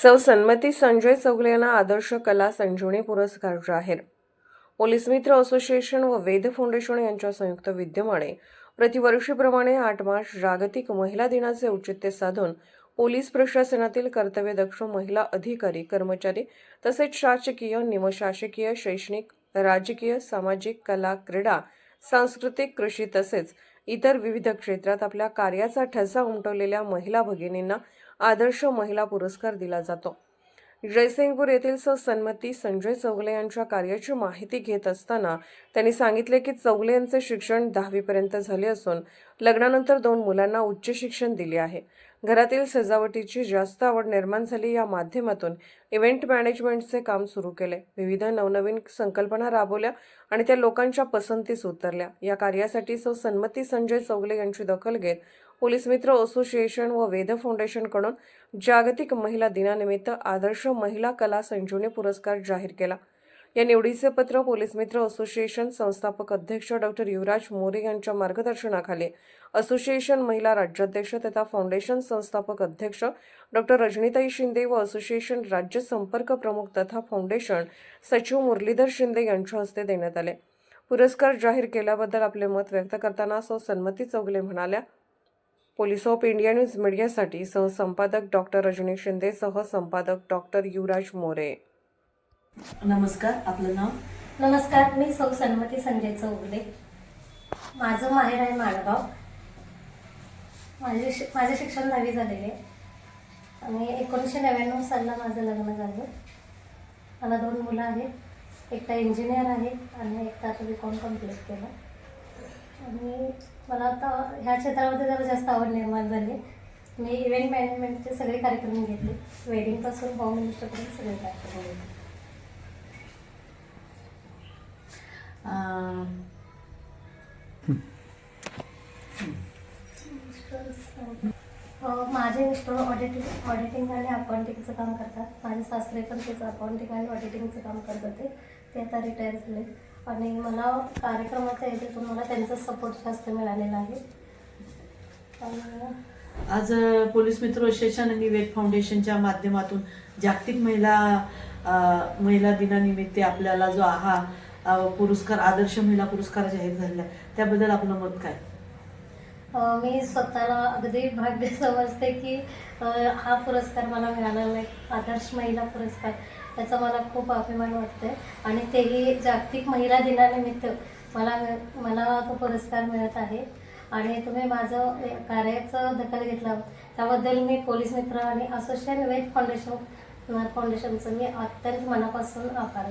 सौ सन्मती संजय चौगले यांना आदर्श कला संजीवनी पुरस्कार जाहीर. पोलीस मित्र असोसिएशन व वेद फाउंडेशन यांच्या संयुक्त विद्यमाने प्रतिवर्षीप्रमाणे आठ मार्च जागतिक महिला दिनाचे औचित्य साधून पोलीस प्रशासनातील कर्तव्यदक्ष महिला अधिकारी कर्मचारी तसेच शासकीय निमशासकीय शैक्षणिक राजकीय सामाजिक कला क्रीडा सांस्कृतिक कृषी तसेच इतर विविध क्षेत्रात आपल्या कार्याचा ठसा उमटवलेल्या महिला भगिनींना आदर्श महिला पुरस्कार दिला जातो. जयसिंगपूर येथील स सन्मती संजय चौगले यांच्या कार्याची माहिती घेत असताना त्यांनी सांगितले की चौगले यांचे शिक्षण दहावीपर्यंत झाले असून लग्नानंतर दोन मुलांना उच्च शिक्षण दिले आहे. घरातील सजावटीची जास्त आवड निर्माण झाली या माध्यमातून इव्हेंट मॅनेजमेंटचे काम सुरू केले. विविध नवनवीन संकल्पना राबवल्या आणि त्या लोकांच्या पसंतीस उतरल्या. या कार्यासाठी सौ सन्मती संजय चौगले यांची दखल घेत पोलीस मित्र असोसिएशन व वेद फाउंडेशनकडून जागतिक महिला दिनानिमित्त आदर्श महिला कला संजीवनी पुरस्कार जाहीर केला. या निवडीचे पत्र पोलीस मित्र असोसिएशन संस्थापक अध्यक्ष डॉक्टर युवराज मोरे यांच्या मार्गदर्शनाखाली. असोसिएशन महिला राज्याध्यक्ष तथा फाउंडेशन संस्थापक अध्यक्ष डॉक्टर रजनीताई शिंदे व असोसिएशन राज्य संपर्क प्रमुख तथा फाउंडेशन सचिव मुरलीधर शिंदे यांच्या हस्ते देण्यात आले. पुरस्कार जाहीर केल्याबद्दल आपले मत व्यक्त करताना सौ सन्मती चौगले म्हणाल्या पोलीस ऑफ इंडिया न्यूज मीडियासाठी सहसंपादक डॉक्टर रजनी शिंदे सहसंपादक डॉक्टर युवराज मोरे. नमस्कार आपलं नाव? नमस्कार मी सौ सन्मती संजय चौगुले. माझं माहेर आहे माळगाव. माझे शि माझे शिक्षण दहावी झालेले आहे. आणि एकोणीसशे नव्याण्णव सालला माझं लग्न झालं. मला दोन मुलं आहेत. एकटा इंजिनियर आहे आणि एकटा आता बी कॉम कंप्लीट केलं. आणि मला आता ह्या क्षेत्रामध्ये जरा जास्त आवड निर्माण झाली. मी इव्हेंट मॅनेजमेंटचे सगळे कार्यक्रम घेतले. वेडिंगपासून होम मिनिस्टरपर्यंत सगळे कार्यक्रम घेतले. माझे मिस्टर ऑडिटिंग ऑडिटिंग आणि अकाउंटिंगचं काम करतात. माझे सासरे पण तेच अकाउंटिंग आणि ऑडिटिंगचं काम करत होते. ते आता रिटायर झाले. आणि मला कार्यक्रमाच्या याच्यातून मला त्यांचा सपोर्ट जास्त मिळालेला आहे. आज पोलीस मित्र असोसिएशन आणि वेद फाउंडेशनच्या माध्यमातून जागतिक महिला महिला दिनानिमित्त आपल्याला जो आहा पुरस्कार आदर्श महिला पुरस्कार जाहीर झालेला आहे त्याबद्दल आपलं मत काय? मी स्वतःला अगदी भाग्य समजते की हा पुरस्कार मला मिळाला नाही. आदर्श महिला पुरस्कार त्याचा मला खूप अभिमान वाटतोय. आणि तेही जागतिक महिला दिनानिमित्त मला मला तो पुरस्कार मिळत आहे. आणि तुम्ही माझं कार्याचं दखल घेतला. त्याबद्दल मी पोलीस मित्र आणि असोसिएशन वेद फाउंडेशन फाउंडेशनचं मी अत्यंत मनापासून आभार